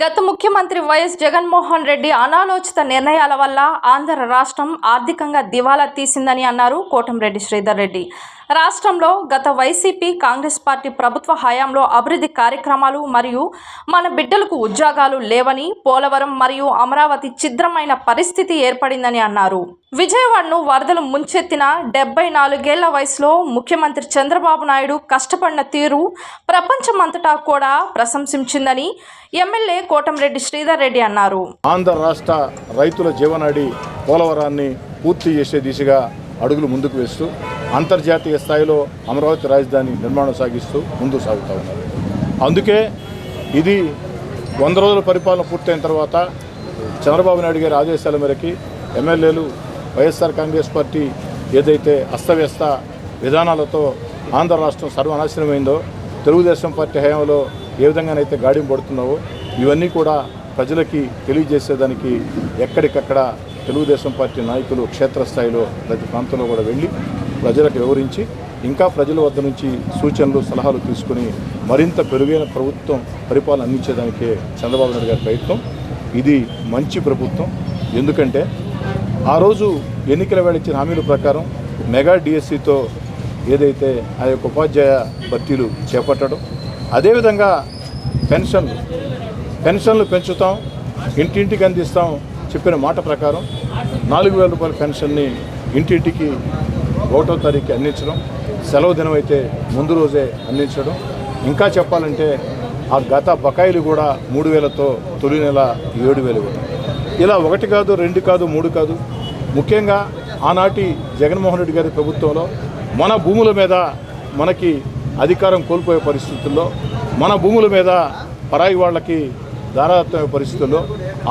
గత ముఖ్యమంత్రి వైఎస్ జగన్మోహన్ రెడ్డి అనాలోచిత నిర్ణయాల వల్ల ఆంధ్ర రాష్ట్రం ఆర్థికంగా దివాలా తీసిందని అన్నారు కోటంరెడ్డి శ్రీధర్ రెడ్డి. రాష్ట్రంలో గత వైసీపీ కాంగ్రెస్ పార్టీ ప్రభుత్వ హయాంలో అభివృద్ధి కార్యక్రమాలు మరియు మన బిడ్డలకు ఉద్యోగాలు లేవని పోలవరం మరియు అమరావతి ఛిద్రమైన పరిస్థితి ఏర్పడిందని అన్నారు. విజయవాడను వరదలు ముంచెత్తిన డెబ్బై నాలుగేళ్ళ వయసులో ముఖ్యమంత్రి చంద్రబాబు నాయుడు కష్టపడిన తీరు ప్రపంచమంతటా కూడా ప్రశంసించిందని ఎమ్మెల్యే కోటంరెడ్డి శ్రీధర్ రెడ్డి అన్నారు. ఆంధ్ర రాష్ట్ర రైతుల జీవనాడి పోలవరాన్ని పూర్తి చేసే దిశగా అడుగులు ముందుకు వేస్తూ అంతర్జాతీయ స్థాయిలో అమరావతి రాజధాని నిర్మాణం సాగిస్తూ ముందుకు సాగుతూ ఉన్నారు. అందుకే ఇది వంద రోజుల పరిపాలన పూర్తయిన తర్వాత చంద్రబాబు నాయుడు గారి ఆదేశాల మేరకి ఎమ్మెల్యేలు వైఎస్ఆర్ కాంగ్రెస్ పార్టీ ఏదైతే అస్తవ్యస్త విధానాలతో ఆంధ్ర రాష్ట్రం సర్వనాశనమైందో తెలుగుదేశం పార్టీ హయాంలో ఏ విధంగానైతే గాడిం పడుతున్నావో ఇవన్నీ కూడా ప్రజలకి తెలియజేసేదానికి ఎక్కడికక్కడ తెలుగుదేశం పార్టీ నాయకులు క్షేత్రస్థాయిలో ప్రతి ప్రాంతంలో కూడా వెళ్ళి ప్రజలకు వివరించి ఇంకా ప్రజల వద్ద నుంచి సూచనలు సలహాలు తీసుకుని మరింత పెరుగైన ప్రభుత్వం పరిపాలన అందించేదానికే చంద్రబాబు నాయుడు గారి ప్రయత్నం. ఇది మంచి ప్రభుత్వం. ఎందుకంటే ఆ రోజు ఎన్నికల వేళ ఇచ్చిన హామీల ప్రకారం మెగా డిఎస్సితో ఏదైతే ఆ యొక్క ఉపాధ్యాయ భర్తీలు చేపట్టడం అదేవిధంగా పెన్షన్లు. పెన్షన్లు పెంచుతాం ఇంటింటికి అందిస్తాం చెప్పిన మాట ప్రకారం నాలుగు వేల రూపాయల పెన్షన్ని ఇంటింటికి ఒకటో తారీఖు అందించడం సెలవు దినం అయితే ముందు రోజే అందించడం. ఇంకా చెప్పాలంటే ఆ గత బకాయిలు కూడా మూడు వేలతో తొలి నెల ఏడు వేలు కూడా ఇలా ఒకటి కాదు రెండు కాదు మూడు కాదు. ముఖ్యంగా ఆనాటి జగన్మోహన్ రెడ్డి గారి ప్రభుత్వంలో మన భూముల మీద మనకి అధికారం కోల్పోయే పరిస్థితుల్లో మన భూముల మీద పరాయి వాళ్ళకి దారాత్మక పరిస్థితుల్లో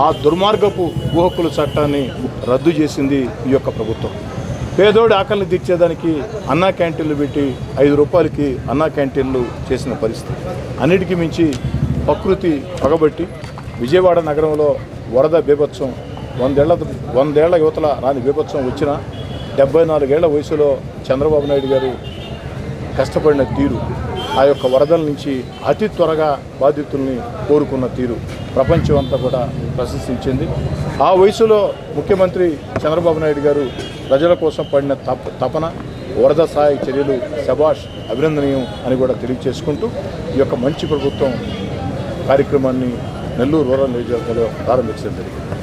ఆ దుర్మార్గపు ఊహకుల చట్టాన్ని రద్దు చేసింది ఈ యొక్క ప్రభుత్వం. పేదోడి ఆకలిని తీర్చేదానికి అన్నా క్యాంటీన్లు పెట్టి ఐదు రూపాయలకి అన్నా క్యాంటీన్లు చేసిన పరిస్థితి. అన్నిటికీ మించి ప్రకృతి పగబట్టి విజయవాడ నగరంలో వరద బీభత్సం వందేళ్ళ వందేళ్ళ యువతల రాని బీభత్సం వచ్చిన డెబ్బై నాలుగేళ్ళ వయసులో చంద్రబాబు నాయుడు గారు కష్టపడిన తీరు. ఆ యొక్క వరదల నుంచి అతి త్వరగా బాధితుల్ని కోరుకున్న తీరు ప్రపంచం అంతా కూడా ప్రశంసించింది. ఆ వయసులో ముఖ్యమంత్రి చంద్రబాబు నాయుడు గారు ప్రజల కోసం పడిన తప తపన వరద సహాయ చర్యలు శబాష్ అభినందనీయం అని కూడా తెలియజేసుకుంటూ ఈ యొక్క మంచి ప్రభుత్వం కార్యక్రమాన్ని నెల్లూరు రూరల్ నియోజకవర్గంలో ప్రారంభించడం జరిగింది.